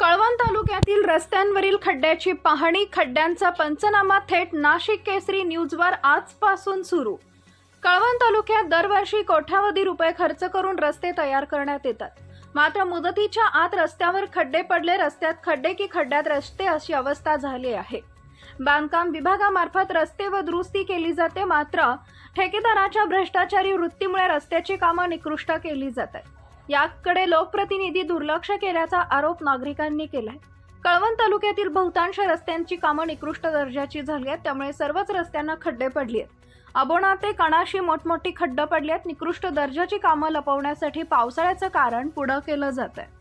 कळवण तालुक्यातील रस्त्यांवरील खड्ड्याची पाहणी खड्ड्यांचा पंचनामा थेट नाशिक केसरी न्यूजवर आजपासून सुरू. कळवण तालुक्यात दरवर्षी कोट्यावधी रुपये खर्च करून रस्ते तयार करण्यात येतात. मात्र मुदतीच्या आत रस्त्यावर खड्डे पडले रस्त्यात खड्डे की खड्ड्यात रस्ते अशी अवस्था झाली आहे. बांधकाम विभागामार्फत रस्ते व दुरुस्ती केली जाते मात्र ठेकेदाराच्या भ्रष्टाचारी वृत्तीमुळे रस्त्याची कामं निकृष्ट केली जातात याकडे लोकप्रतिनिधी दुर्लक्ष केल्याचा आरोप नागरिकांनी केलाय. कळवण तालुक्यातील बहुतांश रस्त्यांची कामं निकृष्ट दर्जाची झाली आहेत त्यामुळे सर्वच रस्त्यांना खड्डे पडली आहेत. अबोणा ते कणाशी मोठमोठी खड्डं पडली आहेत निकृष्ट दर्जाची कामं लपवण्यासाठी पावसाळ्याचं कारण पुढं केलं जात आहे